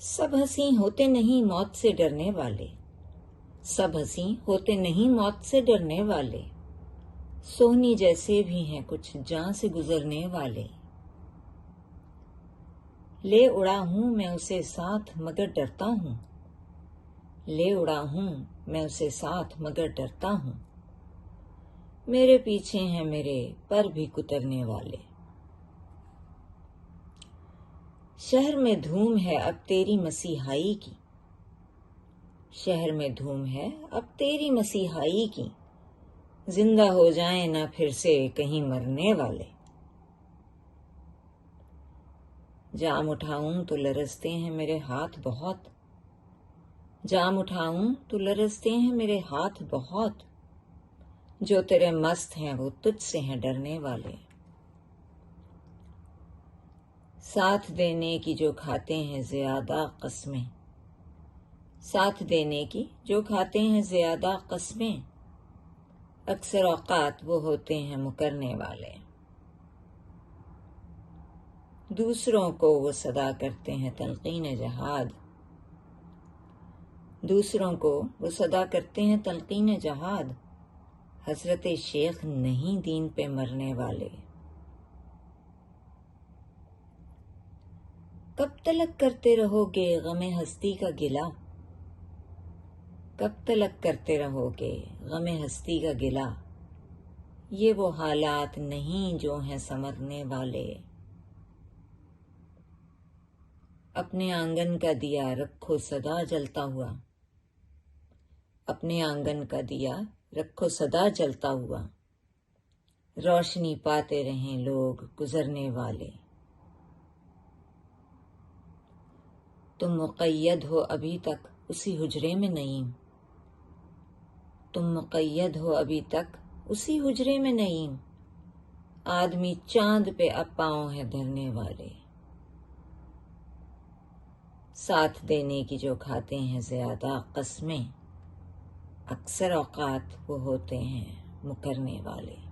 सब हँसी होते नहीं मौत से डरने वाले। सब हँसी होते नहीं मौत से डरने वाले। सोहनी जैसे भी हैं कुछ जान से गुजरने वाले। ले उड़ा हूँ मैं उसे साथ, मगर डरता हूँ। ले उड़ा हूँ मैं उसे साथ, मगर डरता हूँ। मेरे पीछे हैं मेरे, पर भी कुतरने वाले। शहर में धूम है, अब तेरी मसीहाई की। शहर में धूम है, अब तेरी मसीहाई की। ज़िंदा हो जाए ना फिर से कहीं मरने वाले। जाम उठाऊं तो लरसते हैं मेरे हाथ बहुत। जाम उठाऊं तो लरसते हैं मेरे हाथ बहुत। जो तेरे मस्त हैं वो तुझसे हैं डरने वाले। साथ देने की जो खाते हैं ज़्यादा कस्में। साथ देने की जो खाते हैं ज़्यादा कस्में। अक्सर औकात वो होते हैं मुकरने वाले। दूसरों को वो सदा करते हैं तलकीन जहाद। दूसरों को वो सदा करते हैं तलकीन जहाद। हज़रत शेख नहीं दीन पे मरने वाले। कब तलक करते रहोगे गमे हस्ती का गिला? कब तलक करते रहोगे गमे हस्ती का गिला? ये वो हालात नहीं जो हैं समरने वाले। अपने आँगन का दिया रखो सदा जलता हुआ। अपने आँगन का दिया रखो सदा जलता हुआ। रोशनी पाते रहें लोग गुजरने वाले। तुम मुक़ैद हो अभी तक उसी हुजरे में नईम। तुम मुक़ैद हो अभी तक उसी हुजरे में नईम। आदमी चाँद पे अब पाँव है धरने वाले। साथ देने की जो खाते हैं ज़्यादा कस्में, अक्सर औकात वो होते हैं मुकरने वाले।